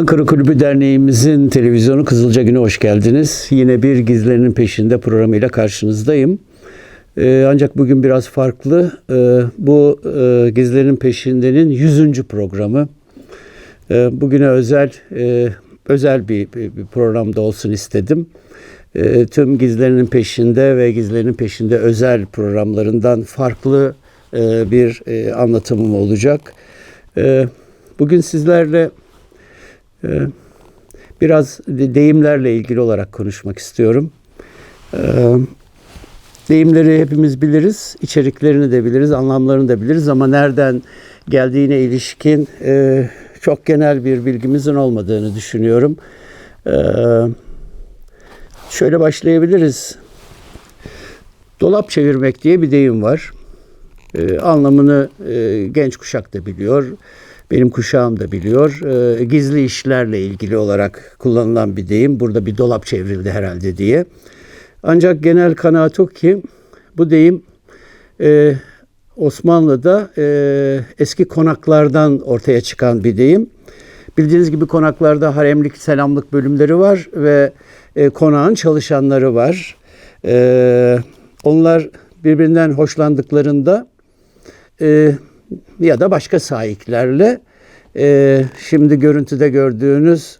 Ankara Kulübü Derneğimizin televizyonu Kızılca Günü hoş geldiniz. Yine bir Gizlerinin Peşinde programıyla karşınızdayım. Ee, ancak bugün biraz farklı. Ee, bu e, Gizlerinin Peşinde'nin 100. programı. Ee, bugüne özel e, özel bir, bir, bir programda olsun istedim. Ee, tüm Gizlerinin Peşinde ve Gizlerinin Peşinde özel programlarından farklı e, bir e, anlatımım olacak. E, bugün sizlerle biraz de- deyimlerle ilgili olarak konuşmak istiyorum. Ee, Deyimleri hepimiz biliriz, içeriklerini de biliriz, anlamlarını da biliriz ama nereden geldiğine ilişkin e, çok genel bir bilgimizin olmadığını düşünüyorum. Ee, Şöyle başlayabiliriz. Dolap çevirmek diye bir deyim var. Ee, anlamını e, genç kuşak da biliyor. Benim kuşağım da biliyor. Ee, gizli işlerle ilgili olarak kullanılan bir deyim. Burada bir dolap çevrildi herhalde diye. Ancak genel kanaat o ki bu deyim e, Osmanlı'da e, eski konaklardan ortaya çıkan bir deyim. Bildiğiniz gibi konaklarda haremlik, selamlık bölümleri var ve e, konağın çalışanları var. Onlar birbirinden hoşlandıklarında ya da başka sahiplerle e, şimdi görüntüde gördüğünüz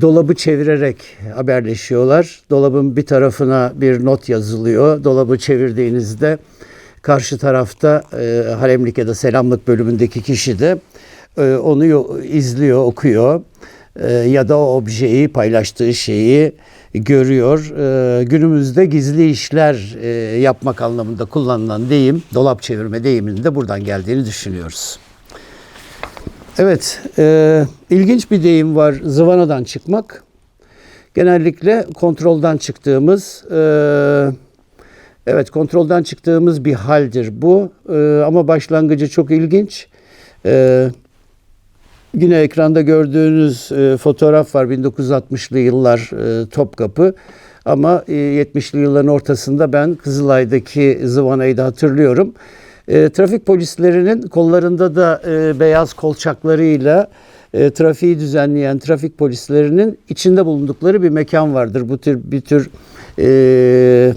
dolabı çevirerek haberleşiyorlar. Dolabın bir tarafına bir not yazılıyor. Dolabı çevirdiğinizde karşı tarafta e, haremlik ya da selamlık bölümündeki kişi de e, onu yo- izliyor, okuyor E, ya da o objeyi, paylaştığı şeyi görüyor. E, günümüzde gizli işler e, yapmak anlamında kullanılan deyim, dolap çevirme deyiminin de buradan geldiğini düşünüyoruz. Evet, e, ilginç bir deyim var, zıvanadan çıkmak. Genellikle kontrolden çıktığımız, e, evet kontrolden çıktığımız bir haldir bu. Ama başlangıcı çok ilginç. E, Yine ekranda gördüğünüz e, fotoğraf var 1960'lı yıllar e, Topkapı. Ama e, 70'li yılların ortasında ben Kızılay'daki zıvanayı da hatırlıyorum. E, trafik polislerinin kollarında da e, beyaz kolçaklarıyla e, trafiği düzenleyen trafik polislerinin içinde bulundukları bir mekan vardır. Bu tür bir tür e,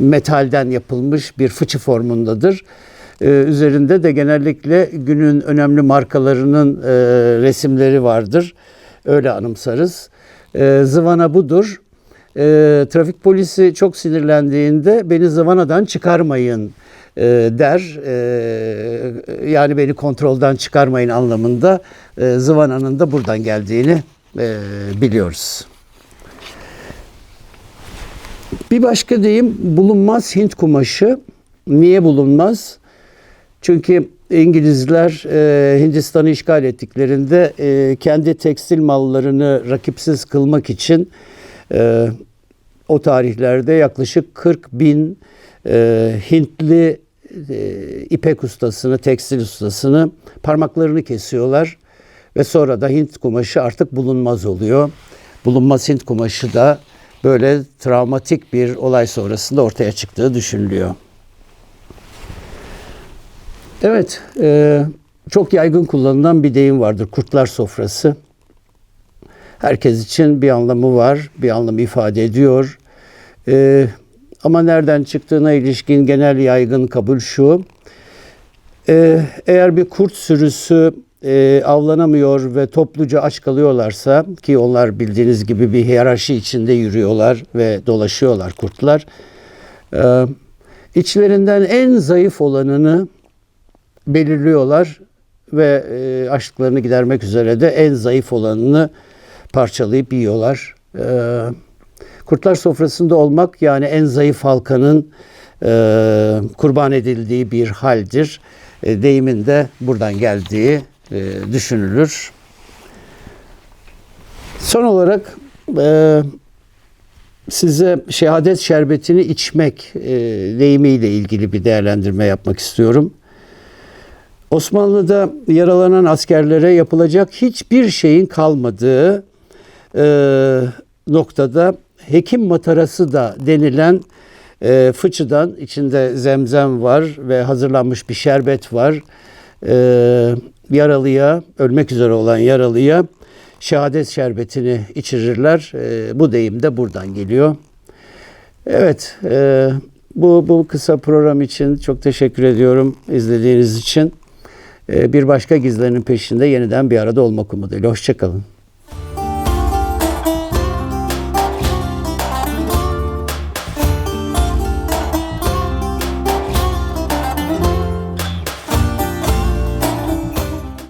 metalden yapılmış bir fıçı formundadır. Ee, üzerinde de genellikle günün önemli markalarının e, resimleri vardır. Öyle anımsarız. E, zıvana budur. E, trafik polisi çok sinirlendiğinde beni zıvanadan çıkarmayın e, der. E, yani beni kontrolden çıkarmayın anlamında e, zıvananın da buradan geldiğini e, biliyoruz. Bir başka deyim bulunmaz Hint kumaşı. Niye bulunmaz? Çünkü İngilizler e, Hindistan'ı işgal ettiklerinde e, kendi tekstil mallarını rakipsiz kılmak için e, o tarihlerde yaklaşık 40 bin e, Hintli e, ipek ustasını, tekstil ustasını parmaklarını kesiyorlar ve sonra da Hint kumaşı artık bulunmaz oluyor. Bulunmaz Hint kumaşı da böyle travmatik bir olay sonrasında ortaya çıktığı düşünülüyor. Evet, e, çok yaygın kullanılan bir deyim vardır. Kurtlar sofrası. Herkes için bir anlamı var, bir anlam ifade ediyor. E, ama nereden çıktığına ilişkin genel yaygın kabul şu. E, eğer bir kurt sürüsü e, avlanamıyor ve topluca aç kalıyorlarsa ki onlar bildiğiniz gibi bir hiyerarşi içinde yürüyorlar ve dolaşıyorlar kurtlar. E, içlerinden en zayıf olanını belirliyorlar ve e, açlıklarını gidermek üzere de en zayıf olanını parçalayıp yiyorlar. E, kurtlar sofrasında olmak yani en zayıf halkanın e, kurban edildiği bir haldir. E, deyimin de buradan geldiği düşünülür. Son olarak size şehadet şerbetini içmek deyimiyle ilgili bir değerlendirme yapmak istiyorum. Osmanlı'da yaralanan askerlere yapılacak hiçbir şeyin kalmadığı e, noktada hekim matarası da denilen e, fıçıdan içinde zemzem var ve hazırlanmış bir şerbet var. E, yaralıya, ölmek üzere olan yaralıya şehadet şerbetini içirirler. E, bu deyim de buradan geliyor. Evet, e, bu, bu kısa program için çok teşekkür ediyorum izlediğiniz için. Ee, bir başka gizlerinin peşinde yeniden bir arada olmak umuduyla. Hoşçakalın.